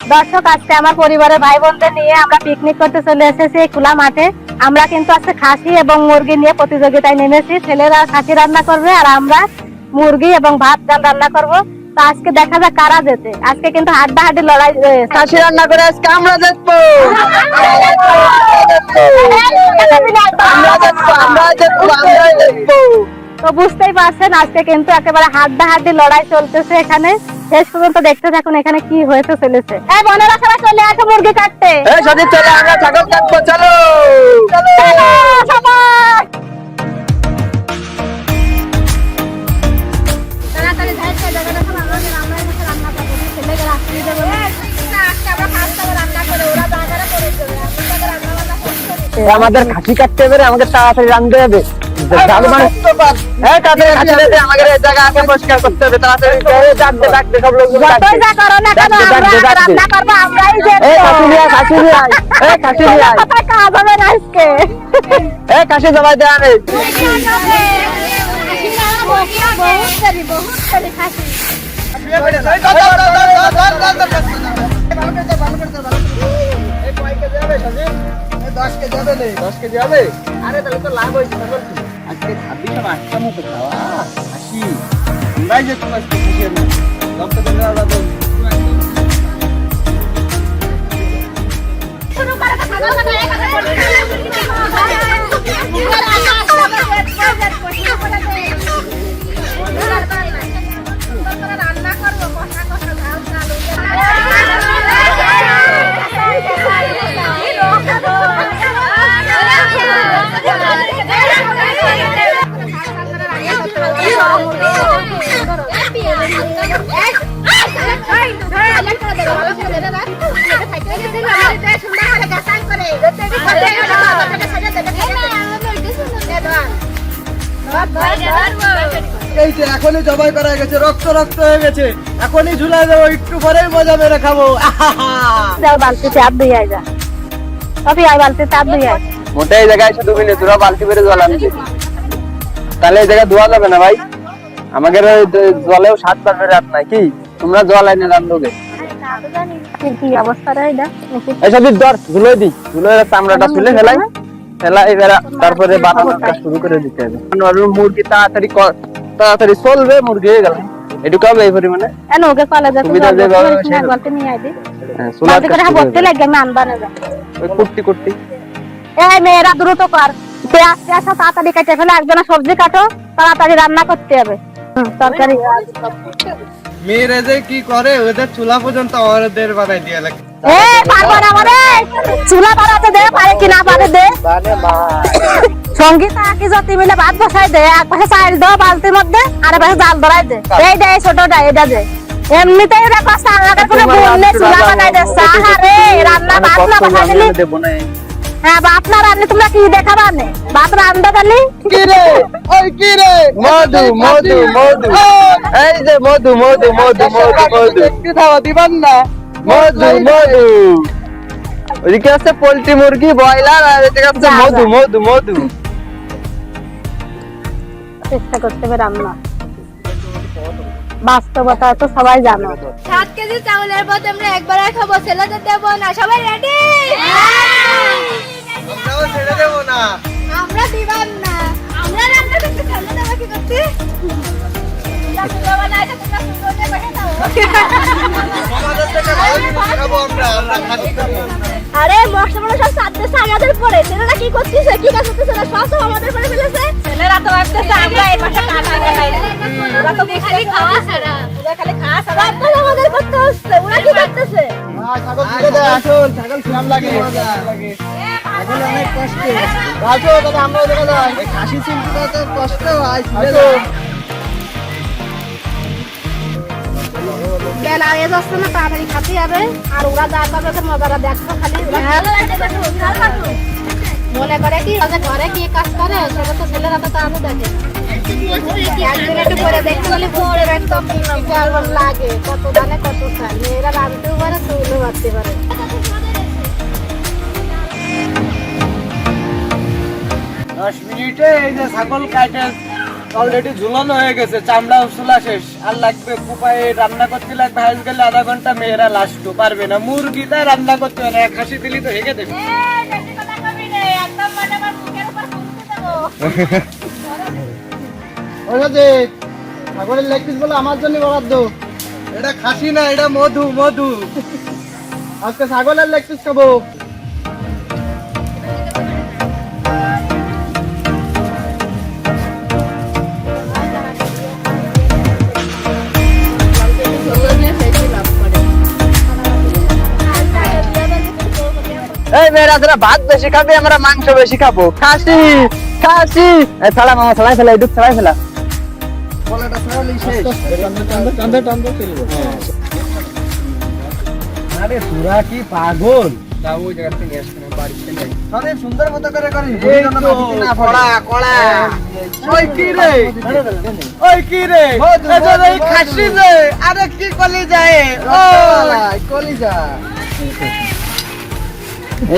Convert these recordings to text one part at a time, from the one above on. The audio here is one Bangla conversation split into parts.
দর্শক, আজকে আমার পরিবারের ভাই বোনদের নিয়ে আমরা পিকনিক করতে চলে এসেছি খোলা মাঠে। আমরা কিন্তু আজকে খাসি এবং মুরগি নিয়ে প্রতিযোগিতায় নেমেছি। ছেলেরা খাসি রান্না করবে আর আমরা মুরগি এবং ভাত, ডাল রান্না করব। তো আজকে দেখা যাক কারা যেতে আজকে কিন্তু হাড্ডা হাড্ডি লড়াই খাসি রান্না করে আজকে আমরা দেখব আমরা দেখব আমরা দেখব আমরা দেখব তো বুঝতেই পারছেন আজকে কিন্তু একেবারে হাড্ডা হাড্ডি লড়াই চলতেছে এখানে। শেষ পর্যন্ত দেখতে থাকুন এখানে কি হয়েছে চলেছে। এই বোনেরা সবাই চলে আসো মুরগি কাটতে। এই চলে আমরা ছাগল কাটবো চলো। চলো সবাই। তাড়াতাড়ি ধাইতে জায়গাটা সব আমরা আমরা এসে রান্না করব ছেলেকে রাখতে দেবো। না আজকে আমরা খাস রান্না করে ওরা জায়গাটা করে দেবে আমি রান্না বান্না করতে আমাদের খাসি কাটতে হবে রে, আমাকে তাড়াতাড়ি রাঁধতে হবে রান্না আমরাই যে এই খাসি নিয়ে আয়, খাসি নিয়ে আয়, এই খাসি নিয়ে আয়। কাজ হবে জবাই দশ কেজি হবে আরে তাহলে তো লাভ হয়েছে আজকে ছাব্বিশে মাসটা মতো খাওয়া হাসি আমরাই যে তোমার খুশি দমটা তো দেওয়া যাবে রান্না করব কষা কষা ঝাল এই যে এখনই জবাই করা হয়ে গেছে রক্ত রক্ত হয়ে গেছে। এখনই ঝুলাই দেবো একটু পরেই মজা মেরে খাব। যাও হাত ধুয়ে আয় যা। কফি আয় বালতি চাপ ধুয়ে আয়। মোটা এই জায়গায় শুধু মিলে তোরা বালতি করে জল আনবি তাহলে এই জায়গায় ধোয়া যাবে না ভাই? আমাদের ওই জলেও সাত পারবে রাত নাই কি? তোমরা জল আইনে রান্ধোগে তারপরে শুরু করে দিতে হবে। মুরগি তাড়াতাড়ি তাড়াতাড়ি চলবে মুরগি হয়ে গেল। এটুকু হবে এই পরিমাণে। এন ওকে কলেজে তো সুবিধা জল যেভাবে ভর্তি করে নিয়ে আইবি করে কাজ শুরু ভর্তি লাগে আমি আনবা না যা ওই কুট্টি কুট্টি। এই মেয়েরা দ্রুত কর। পেঁয়াজ পেঁয়াজ সব তাড়াতাড়ি কেটে ফেলে একজনে সবজি কাটো তাড়াতাড়ি রান্না করতে হবে। তরকারি। মেয়েরা যে কি করে ওদের চুলা পর্যন্ত আমাদের বানাই দিয়ে লাগে। এ পারব না মানে চুলা বাড়াতে দে পারে কি না পারে দে। সঙ্গীতা কি যতি মিলে ভাত বসাই দে এক পাশে চাল দাও বালতির মধ্যে আর এক পাশে জাল ধরাই দে। এই দে ছোটটা এটা দে। এমনিতেই কষ্ট চুলা বানাই দে। সাহা রে রান্না মানে ভাত না কষ্ট বসাই দিলি। আমি দেবো না। হ্যাঁ ভাত না রান্না তোমরা কি দেখাবা নে? ভাত রান্ধা দিলি কি রে? ওই কি রে? মধু মধু মধু। এই যে মধু মধু মধু মধু মধু। একটু খাওয়া দিবান না। মধু মধু। ওইদিকে আছে পোল্ট্রি মুরগি ব্রয়লার আর এদিকে আছে মধু মধু মধু। চেষ্টা করতে হবে রান্না। বাস্তবতা তো সবাই জানো। সাত কেজি চাউলের ভাত আমরা একবার খাব ছেলেদের দেবো না। সবাই রেডি আমরাও ছেড়ে দেবো না। আমরা দিবান না। আমরা রান্না করতে দেবো কি করতে? আরে মশলা মশলা সব সাথে আমাদের পরে। ছেলেরা কি করতেছে কি কাজ করতেছে? না সব সব আমাদের পরে ফেলেছে। ছেলেরা তো ভাবতেছে আমরা এই পাশে কাটা দেখাই ওরা তো খালি খাওয়া ছাড়া। ওরা খালি খাওয়া ছাড়া। আমাদের করতে হচ্ছে। ওরা কি বেলা হয়ে যাচ্ছে না তাড়াতাড়ি খাতে হবে আর ওরা যা করবে তো মজাটা দেখছ খালি মনে করে কি, ওদের ঘরে কি কাজ করে? সেটা তো ছেলেরা তো দেখে। একদিন করে দেখতে গেলে বুঝতে একদম কেমন লাগে কত দানে কত খায় মেয়েরা রাঁধতেও পারে চুলও বাড়তে পারে দশ মিনিটে এই যে ছাগল কাটে অলরেডি ঝুলানো হয়ে গেছে চামড়া উসুলা শেষ। আর লাগবে কুপায় রান্না করতে লাগবে হাইস গেলে আধা ঘণ্টা মেয়েরা লাস্টও পারবে না। মুরগিটা রান্না করতে হবে না খাসি দিলি তো হেগে দেবে। যে লেগ পিস বলে আমার জন্য বরাদ্দ। এটা খাসি না এটা মধু মধু। আজকে ছাগলের লেগ পিস খাব। এই মেয়েরা তোরা ভাত বেশি খাবে আমরা মাংস বেশি খাব। খাসি খাসি। এ, ছাড়া মামা ছাড়াই ফেলা এটুক ছাড়াই ফেলা। বলাটা ছাড়ালি শেষ। টান্দে টান্দে ফেলব আরে তোরা কি পাগল? সুন্দর মতো করে করিস কড়া কড়া। ওই কি রে? ওই কি রে? এই খাসি রে? আরে কি কলি যায় কলি যা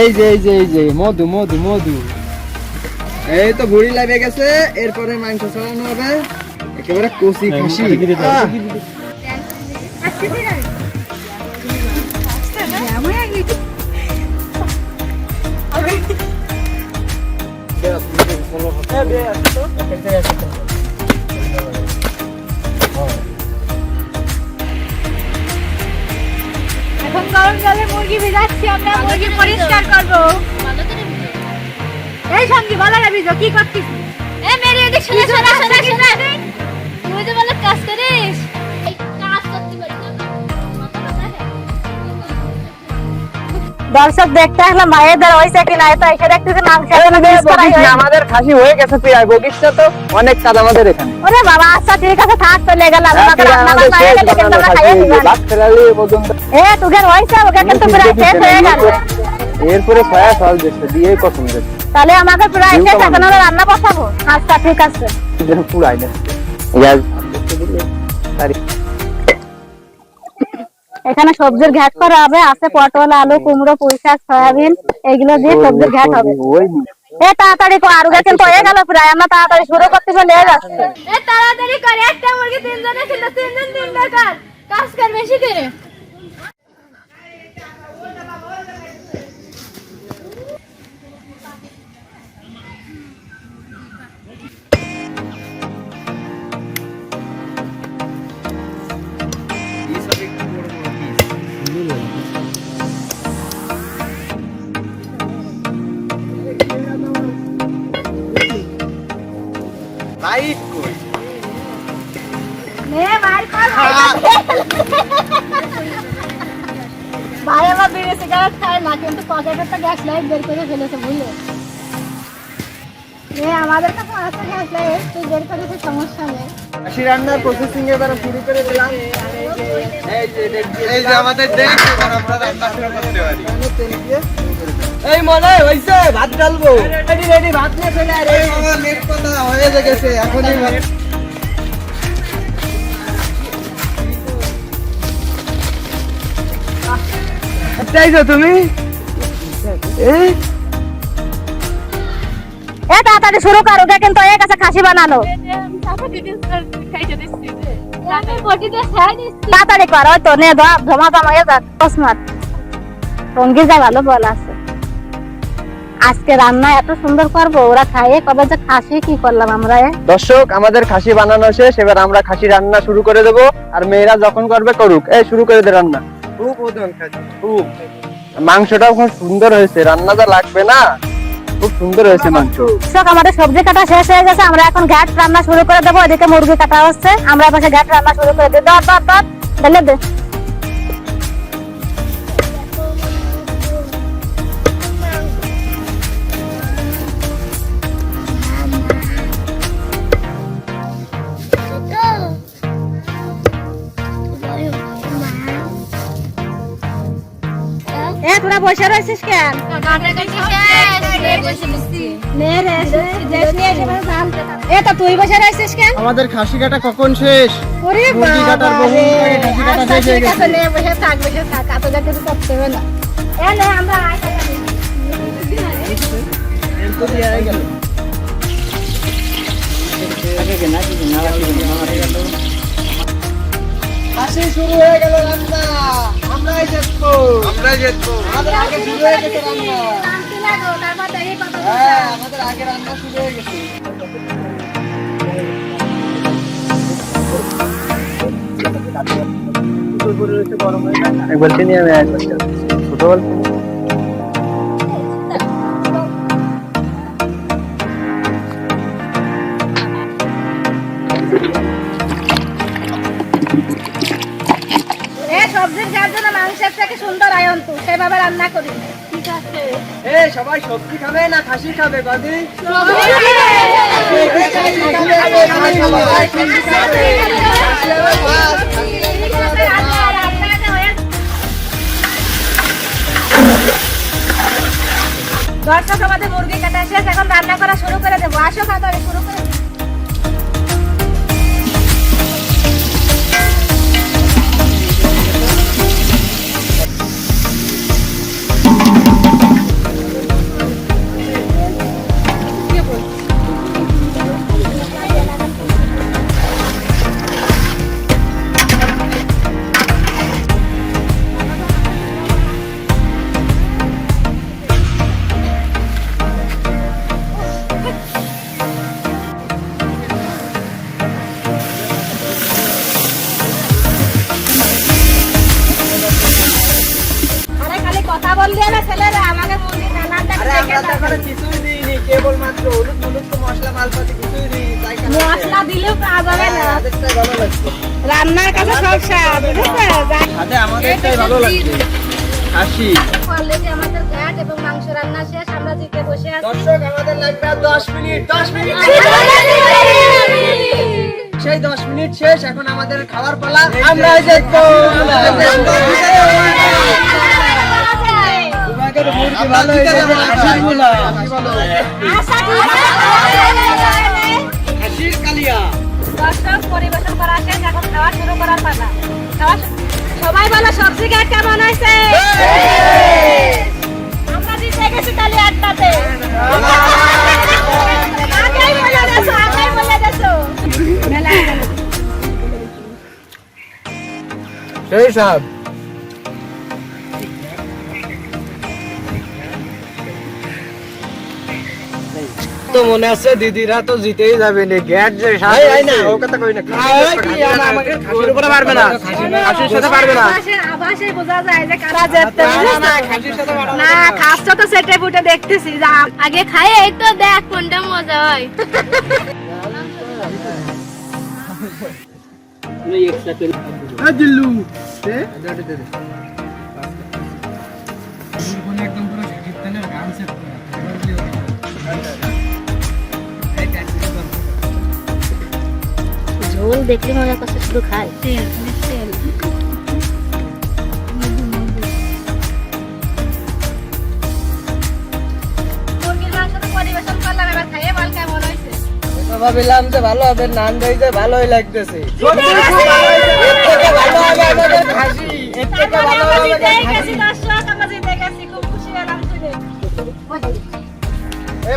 এই যে এই যে এই যে মধু মধু মধু। এই তো ভুড়ি লাগে গেছে এরপরে মাংস ছড়ানো হবে। একেবারে কষি খাসি। এখন গরম জলে মুরগি ভিজাচ্ছি আমরা মুরগি পরিষ্কার করব। এই সঙ্গী বলো না ভিজো কি করছিস এ মেরে এদিক শুনে শোনা শোনা শোনা। তুই বলে কাজ করিস। এই কাজ করতে পারি না। দর্শক দেখতে আসলাম ভাইয়েদের হয়েছে কিনা এটা এসে দেখতেছি মাংস বকিস আমাদের খাসি হয়ে গেছে তুই আর বকিস তো অনেক কাজ আমাদের এখানে। ওরে বাবা আচ্ছা ঠিক আছে থাক চলে হ্যাঁ, আমাদের রান্না আমাদের বান্না হয়ে শেষ কিন্তু আমরা খাইয়ে এই ভাত ফেলালি এ পর্যন্ত। এ তোদের হয়েছে ওকে কিন্তু পুরো শেষ হয়ে গেল এরপরে সয়া সস দিচ্ছে দিয়ে কসম দিচ্ছে তাহলে আমাকে পুরো এখন আমরা রান্না বসাবো? আচ্ছা ঠিক আছে। পুরাই না এখানে সবজির ঘ্যাট করা হবে আছে পটল আলু কুমড়ো পুঁই শাক সয়াবিন এগুলো দিয়ে সবজির ঘ্যাট হবে। এ তাড়াতাড়ি কর হয়ে গেল প্রায় আমরা তাড়াতাড়ি শুরু করতে চলে যাচ্ছে। এ তাড়াতাড়ি কর একটা মুরগি তিনজনে ছিল তিনজন তিনটা কর। কাজ কর বেশি করে। ভাই আমার বিড়ি সিগারেট খায় না কিন্তু পকেটে তো গ্যাস লাইট বের করে ফেলেছে বুঝলে আমাদের কাছে আছে গ্যাস লাইট তুই বের করেছে সমস্যা নেই খাসি রান্নার প্রসেসিং এবার শুরু করে দিলাম এই যে আমাদের দেরি আমরা রান্না শুরু করতে পারি এই মনে হইছে ভাত ডালবো রেডি রেডি ভাত নিয়ে আরে কথা হয়ে গেছে এখনই চাইছো তুমি? এই এ তাড়াতাড়ি শুরু কর ওকে কিন্তু হয়ে গেছে খাসি বানানো। তাড়াতাড়ি কর তো নে এ যাক তসমাত সঙ্গী যা ভালো বল আছে। আজকে রান্না এত সুন্দর করব ওরা খাইয়ে কবে যে খাসি কি করলাম আমরা এ? দর্শক আমাদের খাসি বানানো শেষ এবার আমরা খাসি রান্না শুরু করে দেবো আর মেয়েরা যখন করবে করুক। এই শুরু করে দে রান্না। খুব ওজন খুব। মাংসটাও খুব সুন্দর হয়েছে রান্না যা লাগবে না খুব সুন্দর হয়েছে মাংস। দর্শক আমাদের সবজি কাটা শেষ হয়ে গেছে আমরা এখন ঘাট রান্না শুরু করে দেবো এদিকে মুরগি কাটা হচ্ছে। আমরা পাশে ঘাট রান্না শুরু করে দেবো দর দর দর ঢেলে তোরা বসে রয়েছিস কেন। এ তো তুই বসে রয়েছিস আমাদের খাসি কাটা কখন শেষ ওরে কাটার বহু খাসি কাটা আচ্ছা, শেষ হয়ে গেছে। বসে থাক, বসে থাক। এত কিছু করতে হবে না। এ আমরা গেল হাসি শুরু হয়ে গেল রান্না। আমরাই জিতবো আমরাই জিতবো আমাদের আগে শুরু হয়ে গেছে রান্না। হ্যাঁ আমাদের আগে রান্না শুরু হয়ে গেছে। একবার কিনে আমি একবার ছোট বালতি থেকে সুন্দর আয়ন তো সেভাবে রান্না করি। ঠিক আছে। এ সবাই সবজি খাবে না খাসি খাবে বাদি দর্শক আমাদের মুরগি কাটা শেষ এখন রান্না করা শুরু করে দেবো। আসো খাতা শুরু করে বললি না ছেলেরা আমাকে মুরগি রান্নাটা আরে আমরা তো এখনও কিছুই দিইনি কেবল মাত্র হলুদ হলুদ তো মশলা মালপাতি কিছুই দিইনি তাই মশলা দিলেও কাজ হবে না। আমাদেরটাই ভালো লাগছে। রান্নার কাছে সব স্বাদ বুঝেছ? আরে আমাদেরটাই ভালো লাগছে। খাসি। অলরেডি আমাদের ঘাট এবং মাংস রান্না শেষ আমরা জিতে বসে আছি। দর্শক আমাদের লাগবে আর দশ মিনিট। দশ মিনিট সেই দশ মিনিট শেষ এখন আমাদের খাবার পালা। আমরা জিতবো। ভালো হয়েছে খাসিগুলো আশা করি খাসির কালিয়া। দর্শক পরিবেশন করা শেষ এখন খাওয়া শুরু করার পালা। সবাই বলো সবজি ঘাট কেমন হয়েছে? আমরা জিতে গেছি তাহলে আটটাতে। সেই সব তো মনে আছে দিদিরা তো জিতেই যাবে নে। গ্যাট যে না। ও কথা কই না আমাকে খাসির উপরে পারবে না? খাসির সাথে পারবে না? আভাসে বোঝা যায় যে কারা জিততে বুঝেছ? খাসির সাথে পারবে না খাসটা তো সেটে ফুটে দেখতেছি যা। আগে খাই এই তো দেখ কোনটা মজা হয়। মাংস তো পরিবেশন করলাম এবার খাইয়ে বল কেমন হয়েছে? ভাবিলাম যে ভালো হবে নান দই যে ভালোই লাগতেছে।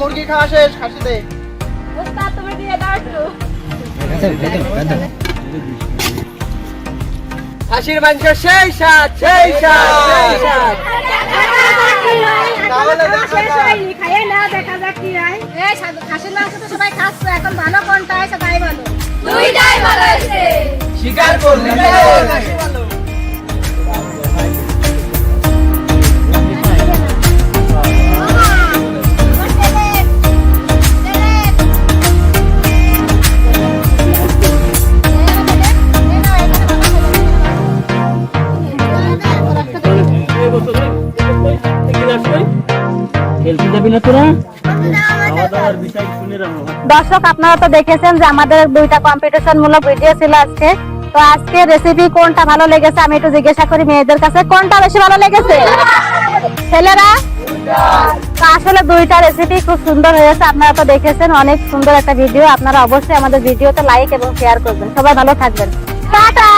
মুরগি খাওয়া শেষ খাসি দে। তুমি দিয়ে দাও একটু। খাসির মাংস সেই স্বাদ সেই স্বাদ তাহলে দেখা যাক। কি হয়। এই খাসির মাংস তো সবাই খাচ্ছে, এখন ভালো কোনটা করলি খাসি ভালো দর্শক, আপনারা তো দেখেছেন যে আমাদের দুইটা কম্পিটিশন মূলক ভিডিও ছিল আজকে। তো আজকে রেসিপি কোনটা ভালো লেগেছে আমি একটু জিজ্ঞাসা করি মেয়েদের কাছে, কোনটা বেশি ভালো লেগেছে? ছেলেরা? আসলে দুইটা রেসিপি খুব সুন্দর হয়েছে, আপনারা তো দেখেছেন, অনেক সুন্দর একটা ভিডিও আপনারা অবশ্যই আমাদের ভিডিওতে লাইক এবং শেয়ার করবেন। সবাই ভালো থাকবেন। টাটা!